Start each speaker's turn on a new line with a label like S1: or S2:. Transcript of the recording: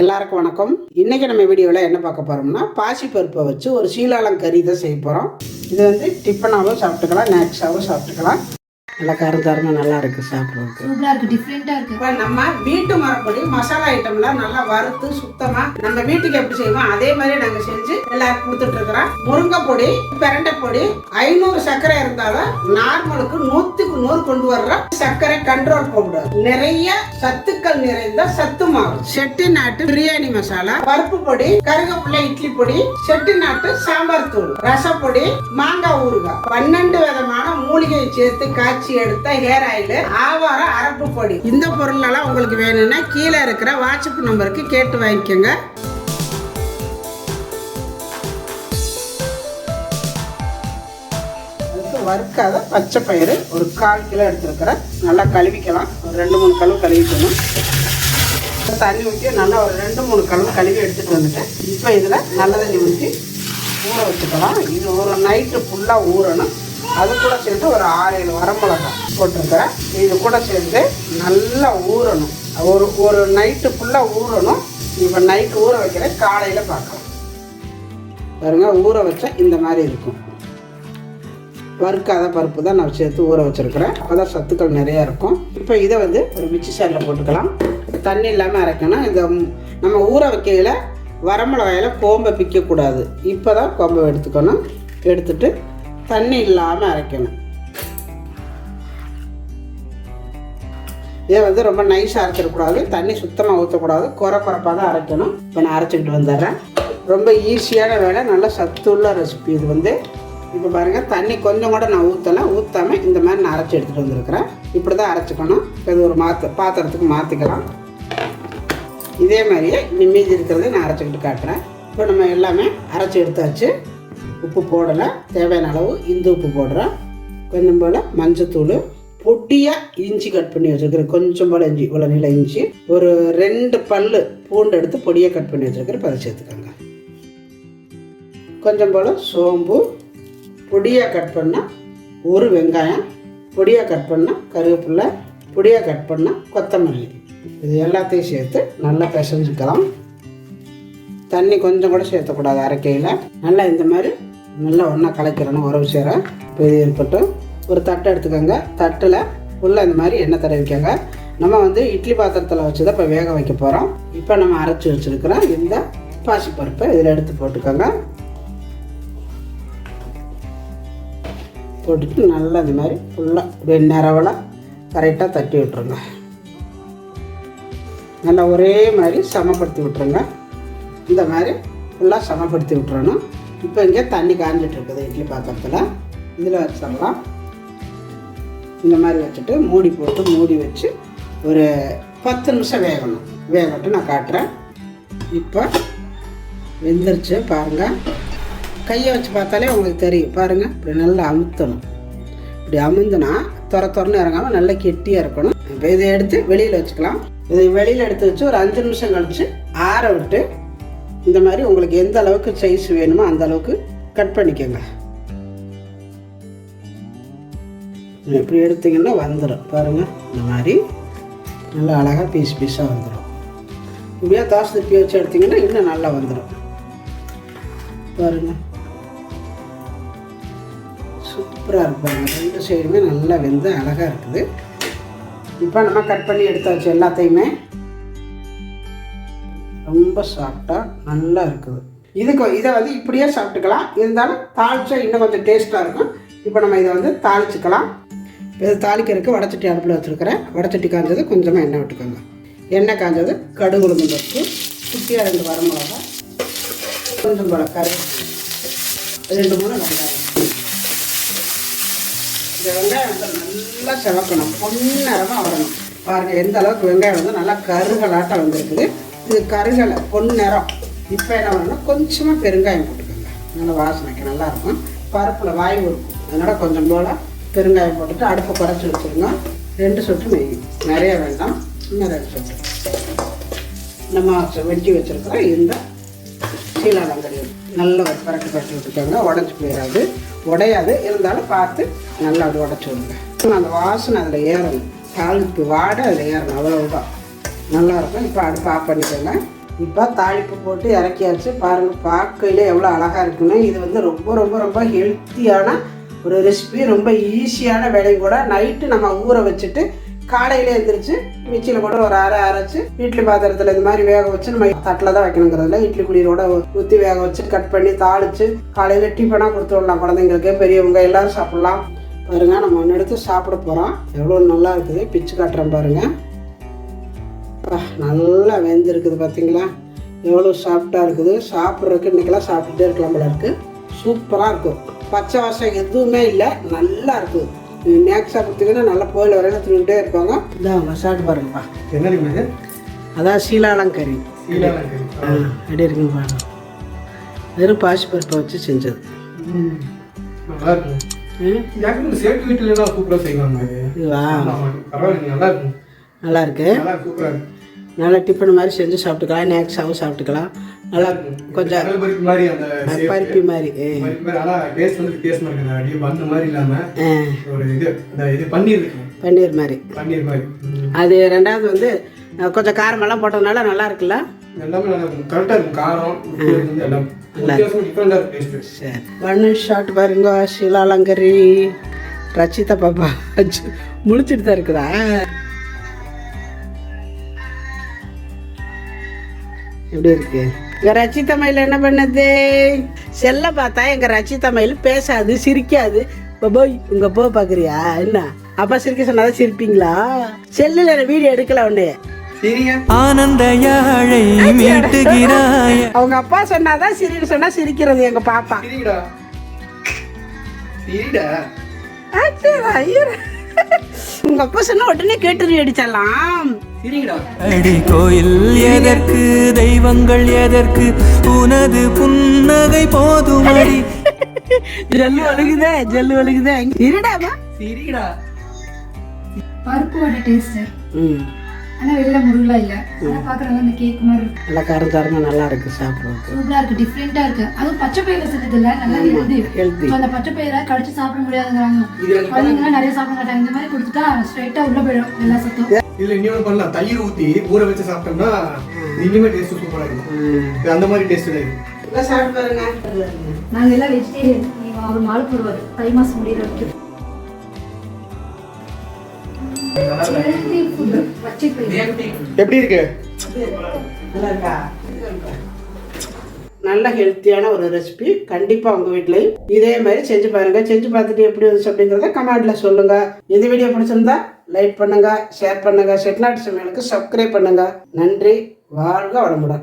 S1: எல்லாருக்கும் வணக்கம். இன்றைக்கி நம்ம வீடியோவில் என்ன பார்க்க போகிறோம்னா பாசி பருப்பை வச்சு ஒரு சீலாளம் கறி தான் செய்ய போகிறோம் இது வந்து டிஃபனாகவும் சாப்பிட்டுக்கலாம் ஸ்நாக்ஸாகவும் சாப்பிட்டுக்கலாம். நல்லா கருந்தாருங்க நல்லா இருக்குது சாப்பிட்றதுக்கு.
S2: சூப்பரா இருக்கு டிஃப்ரெண்டா இருக்கு.
S1: இப்போ நம்ம வீட்டு மரப்படி மசாலா ஐட்டம்லாம் நல்லா வறுத்து சுத்தமா நம்ம வீட்டுக்கு எப்படி செய்வோம் அதே மாதிரி நாங்க செஞ்சு எல்லாருக்கும் கொடுத்துட்டு இருக்கிறோம். முருங்கை பொடி பிரண்டை பொடி ஐநூறு சர்க்கரை இருந்தாலும் நார்மலுக்கு நூத்துக்கு நூறு கொண்டு வர்ற சர்க்கரை கண்ட்ரோல் பவுடர் நிறைய சத்துக்கள் நிறைந்த சத்து மாவு. செட்டி நாட்டு பிரியாணி மசாலா பருப்பு பொடி கருகப்பிள்ளை இட்லி பொடி செட்டி நாட்டு சாம்பார் தூள் ரசப்பொடி மாங்காய் ஊறுகாய். பன்னெண்டு விதமான மூலிகையை சேர்த்து காய்ச்சி எடுத்த ஹேர் ஆயில் ஆவாரம் அரப்பு பொடி. இந்த பொருள் எல்லாம் உங்களுக்கு வேணும்னா கீழே இருக்கிற வாட்ஸ்அப் நம்பருக்கு கேட்டு வாங்கிக்கோங்க. அதுக்கு வறுக்காத பச்சை பயிறு ஒரு கால் கிலோ எடுத்துருக்கிறேன். நல்லா கழுவிக்கலாம். ஒரு ரெண்டு மூணு கழுவு கழுவிக்கணும். தண்ணி ஊற்றி நல்லா ஒரு ரெண்டு மூணு கழுவு கழுவி எடுத்துகிட்டு வந்துட்டேன். இப்போ இதில் நல்ல தண்ணி ஊற்றி ஊற வச்சுக்கலாம். இது ஒரு நைட்டு ஃபுல்லாக ஊறணும். அது கூட சேர்த்து ஒரு ஆறு ஏழு வரமிளகா போட்டிருக்கிறேன் இது கூட சேர்த்து நல்லா ஊறணும். ஒரு ஒரு நைட்டு ஃபுல்லாக ஊறணும். இப்போ நைட்டு ஊற வைக்கிறேன். காலையில் பார்க்கலாம். பாருங்க ஊற வச்சா இந்த மாதிரி இருக்கும். வறுக்காத பருப்பு தான் நான் சேர்த்து ஊற வச்சுருக்கிறேன். அப்போ சத்துக்கள் நிறையா இருக்கும். இப்போ இதை வந்து ஒரு மிக்சி சாரில் போட்டுக்கலாம். தண்ணி இல்லாமல் அரைக்கணும். இந்த நம்ம ஊற வைக்கையில் வரமிளகாயில் கோம்பை பிக்கக்கூடாது. இப்போ தான் கோம்பை எடுத்துக்கணும். எடுத்துகிட்டு தண்ணி இல்லாமல் அரைக்கணும். இதை வந்து ரொம்ப நைஸாக அரைச்சிடக்கூடாது. தண்ணி சுத்தமாக ஊற்றக்கூடாது குறை குறைப்பாக தான் அரைக்கணும். இப்போ நான் அரைச்சிக்கிட்டு வந்துடுறேன். ரொம்ப ஈஸியான வேலை. நல்ல சத்துள்ள ரெசிபி இது வந்து. இப்போ பாருங்கள் தண்ணி கொஞ்சம் கூட நான் ஊற்றலை ஊற்றாமல் இந்த மாதிரி நான் அரைச்சி எடுத்துகிட்டு வந்திருக்கிறேன். இப்படி தான் அரைச்சிக்கணும். இப்போ இது ஒரு மாற்று பாத்திரத்துக்கு மாற்றிக்கலாம் இதே மாதிரியே இனி மீதி இருக்கிறத நான் அரைச்சிக்கிட்டு காட்டுறேன். இப்போ நம்ம எல்லாமே அரைச்சி எடுத்தாச்சு. உப்பு போடலை. தேவையான அளவு இந்து உப்பு போடுறேன். கொஞ்சம் போல் மஞ்சத்தூள். பொட்டியாக இஞ்சி கட் பண்ணி வச்சுருக்கிறேன். கொஞ்சம் போல் இஞ்சி இவ்வளோ நில இஞ்சி. ஒரு ரெண்டு பல்லு பூண்டு எடுத்து பொடியாக கட் பண்ணி வச்சுருக்கிறேன். இப்போ சேர்த்துக்கோங்க. கொஞ்சம் போல் சோம்பு. பொடியாக கட் பண்ணால் ஒரு வெங்காயம். பொடியாக கட் பண்ணால் கருவேப்பிலை. பொடியாக கட் பண்ணால் கொத்தமல்லி. இது எல்லாத்தையும் சேர்த்து நல்லா பிசைஞ்சுக்கலாம். தண்ணி கொஞ்சம் கூட சேர்த்தக்கூடாது. அரைக்கையில். நல்லா இந்த மாதிரி நல்லா ஒன்றா கலக்கிறணும் உறவு சேர. இப்போ இது இருக்கட்டும். ஒரு தட்டை எடுத்துக்கோங்க. தட்டில் உள்ளே இந்த மாதிரி எண்ணெய் தடவிக்கோங்க நம்ம வந்து இட்லி பாத்திரத்தில் வச்சு தான் இப்போ வேக வைக்க போகிறோம் இப்போ நம்ம அரைச்சி வச்சுருக்கிறோம் இந்த பாசிப்பருப்பை இதில் எடுத்து போட்டுக்கோங்க. போட்டுட்டு நல்லா இந்த மாதிரி ஃபுல்லாக அப்படியே நிறவலாக கரெக்டாக தட்டி விட்டுருங்க. நல்லா ஒரே மாதிரி சமப்படுத்தி விட்டுருங்க. இந்த மாதிரி ஃபுல்லாக சமப்படுத்தி விட்டுறணும். இப்போ இங்கே தண்ணி காஞ்சிட்டு இருக்குது இட்லி பாத்திரத்தில். இதில் வச்சிடலாம். இந்த மாதிரி வச்சுட்டு மூடி போட்டு மூடி வச்சு ஒரு பத்து நிமிஷம் வேகணும். வேகட்டு நான் காட்டுறேன். இப்போ வெந்துருச்சு பாருங்கள் கையை வச்சு பார்த்தாலே உங்களுக்கு தெரியும். பாருங்கள் இப்படி நல்லா அமுத்தணும். இப்படி அமுந்துனா துற துறன்னு இறங்காமல் நல்லா கெட்டியாக இருக்கணும். இப்போ இதை எடுத்து வெளியில் வச்சுக்கலாம். இதை வெளியில் எடுத்து வச்சு ஒரு அஞ்சு நிமிஷம் கழித்து ஆற விட்டு இந்த மாதிரி உங்களுக்கு எந்த அளவுக்கு சைஸ் வேணுமோ அந்த அளவுக்கு கட் பண்ணிக்கோங்க. இப்படி எடுத்தீங்கன்னா வந்துடும் பாருங்கள் இந்த மாதிரி நல்லா அழகாக பீஸ் பீஸாக வந்துடும் இப்படியே தோசை திருப்பி வச்சு எடுத்தீங்கன்னா இன்னும் நல்லா வந்துடும் பாருங்கள் சூப்பராக இருக்கு பாருங்கள் ரெண்டு சைடுமே நல்லா வெந்து அழகாக இருக்குது. இப்போ நம்ம கட் பண்ணி எடுத்தாச்சு எல்லாத்தையுமே. ரொம்ப சாஃப்டாக நல்லா இருக்குது. இதுக்கு இதை வந்து இப்படியே சாப்பிட்டுக்கலாம். இருந்தாலும் தாளிச்சா இன்னும் கொஞ்சம் டேஸ்ட்டாக இருக்கும். இப்போ நம்ம இதை வந்து தாளிச்சுக்கலாம். இப்போ இது தாளிக்கிறதுக்கு வடச்சட்டி அடுப்பில் வச்சுருக்கிறேன். வடச்சட்டி காஞ்சது கொஞ்சமாக எண்ணெய் விட்டுக்கோங்க. எண்ணெய் காய்ஞ்சது கடுகு உளுந்து பருப்பு குட்டியாக ரெண்டு வரமிளகா கொஞ்சம் போல கருவேப்பிலை ரெண்டு மூணு வெங்காயம். இந்த வெங்காயம் வந்து நல்லா செவக்கணும். பொன்னரமாக வரணும். பாருங்கள் எந்த அளவுக்கு வெங்காயம் வந்து நல்லா கருகலாட்டம் வந்துருக்குது. இது கருகலை பொன்னிறம் இப்போ என்ன பண்ணணும் கொஞ்சமாக பெருங்காயம் போட்டுக்கோங்க. நல்லா வாசனைக்கு நல்லாயிருக்கும் பருப்பில் வாய்வு இருக்கும் அதனால் கொஞ்சம் போல் பெருங்காயம் போட்டுட்டு அடுப்பை குறைச்சி வச்சுருங்க. ரெண்டு சொட்டு நெய். நிறைய வேண்டாம். இன்னும் ரெண்டு சொட்டு. நம்ம வெட்டி வச்சுருக்கிறோம் இந்த சீலாலங்கடி நல்லா ஒரு பரட்டு பரட்டி விட்டுக்கோங்க. உடஞ்சி போயிடாது. உடையாது. இருந்தாலும் பார்த்து நல்லா அப்படி உடச்சி விடுங்க. அந்த வாசனை அதில் ஏறணும். தாளிப்பு வாடை அதில் ஏறணும். அவ்வளவுதான். நல்லாயிருக்கும். இப்போ அடுப்பு ஆஃப் பண்ணிக்கோங்க. இப்போ தாளிப்பு போட்டு இறக்கியாச்சு. பாருங்கள் பார்க்கையில் எவ்வளோ அழகாக இருக்குன்னு. இது வந்து ரொம்ப ரொம்ப ரொம்ப ஹெல்த்தியான ஒரு ரெசிபி ரொம்ப ஈஸியான வேலையும் கூட. நைட்டு நம்ம ஊற வச்சுட்டு காலையில் எழுந்திரிச்சு மிக்சியில் போட்டு ஒரு அரை அரைச்சி இட்லி பாத்திரத்தில் இந்த மாதிரி வேக வச்சு நம்ம தட்டில் தான் வைக்கணுங்கிறதுல இட்லி குடியோட ஊற்றி வேக வச்சு கட் பண்ணி தாளித்து காலையில் டிஃபனாக கொடுத்து விடலாம். குழந்தைங்களுக்கு பெரியவங்க எல்லோரும் சாப்பிட்லாம். பாருங்க நம்ம ஒன்று எடுத்து சாப்பிட போகிறோம் எவ்வளோ நல்லா இருக்குது. பிச்சு காட்டுறேன் பாருங்கள் அப்பா, நல்லா வெந்திருக்குது பார்த்தீங்களா எவ்வளோ சாஃப்டாக இருக்குது. சாப்பிட்றதுக்கு இன்றைக்கெல்லாம் சாப்பிட்டுட்டே இருக்கலாம் போல இருக்குது சூப்பராக இருக்கும். பச்சை வாசம் எதுவுமே இல்லை. நல்லா இருக்குது. நேக் சாப்பிட்றதுக்குன்னா நல்லா கோயில் வரையில தின்னுட்டே இருப்பாங்க. இதான் சாப்பிட்டு பாருங்கப்பா.
S2: என்ன
S1: அதான் சீலாலங்கறி எப்படி இருக்குங்க பாருங்க. வெறும் பாசி பருப்பை வச்சு செஞ்சது.
S2: ம். நல்லா இருக்கும் சேட்டு வீட்டுல எல்லாம் சூப்பரா செய்வாங்க. நல்லா இருக்கும்
S1: நல்லா இருக்கு
S2: நல்லா
S1: டிஃபன் மாதிரி செஞ்சு சாப்பிட்டுக்கலாம். நேக்ஸாகவும் சாப்பிட்டுக்கலாம். நல்லா கொஞ்சம்
S2: பருப்பு மாதிரி பன்னீர்
S1: மாதிரி. அது ரெண்டாவது வந்து கொஞ்சம் காரமெல்லாம் போட்டதுனால நல்லா இருக்குல்ல? ஒன்று ஷார்ட் பாருங்க ஷீலாலங்கரி ரச்சிதா பாப்பா. முழிச்சிட்டு தான் இருக்குதா? எப்படி இருக்கு? எங்க ரச்சிதா மயில் என்ன பண்ணுது? செல்ல பார்த்தா எங்க ரச்சிதா மயில் பேசாது சிரிக்காது. போய் உங்க போ பாக்குறியா? என்ன? அப்பா சிரிக்க சொன்னாதான் சிரிப்பீங்களா? செல்லுல வீடியோ எடுக்கல உடனே
S2: சரிங்க
S3: ஆனந்த யாழை மீட்டுகிறாய்.
S1: அவங்க அப்பா சொன்னாதான் சிரின்னு சொன்னா சிரிக்கிறது எங்க பாப்பா.
S2: சரிடா. சரிடா?
S1: ஆச்சேடா, ஐயரா. உங்க அப்பா சொன்ன உடனே கேட்டு அடிச்சலாம்.
S3: அடி கோயில் எதற்கு தெய்வங்கள் எதற்கு உனது புன்னகை போதுமடி.
S1: ஜல்லு ஒழுகுதே ஜல்லு ஒழுகுதே இருடாமா
S2: சரிடா
S4: பருப்பு வடை டேஸ்ட்
S1: ம்.
S4: ஆனா வெளில முருகலா இல்ல. ஆனா பாக்குறவங்க அந்த கேக் மாதிரி இருக்கு.
S1: நல்லா காரஞ்சாரமா நல்லா இருக்கு சாப்பிடுறதுக்கு.
S4: சூப்பரா இருக்கு டிஃப்ரெண்டா இருக்கு. அதுவும் பச்சை பயிர செஞ்சது இல்ல நல்லா ஹெல்தி
S1: ஹெல்த்தி
S4: அந்த பச்சை பயிரை கடிச்சு சாப்பிட முடியாதுங்கிறாங்க. குழந்தைங்க நிறைய சாப்பிட மாட்டாங்க. இந்த மாதிரி கொடுத்துட்டா ஸ்ட்ரைட்டா உள்ள போயிடும் எல்லா சத்தும்.
S2: இதுல இன்னொன்று பண்ணலாம் தயிர் ஊத்தி ஊற வச்சு சாப்பிட்டோம்னா இன்னுமே டேஸ்ட் சூப்பரா இருக்கும். இது அந்த மாதிரி டேஸ்ட் தான் இது
S1: சாப்பிட்டு பாருங்க.
S4: நாங்க எல்லாம் வெஜிடேரியன் அவர் மால் போடுவார். தை மாசம் முடியிற
S2: எப்படி இருக்கு?
S1: நல்ல ஹெல்த்தியான ஒரு ரெசிபி கண்டிப்பாக உங்கள் வீட்லையும். இதே மாதிரி செஞ்சு பாருங்க. செஞ்சு பார்த்துட்டு எப்படி வந்துச்சு அப்படிங்கிறத கமெண்ட்ல சொல்லுங்க. இந்த வீடியோ பிடிச்சிருந்தா லைக் பண்ணுங்க ஷேர் பண்ணுங்க. செட்நாட்டு சமையலுக்கு சப்ஸ்கிரைப் பண்ணுங்க. நன்றி. வாழ்க வளமுடன்.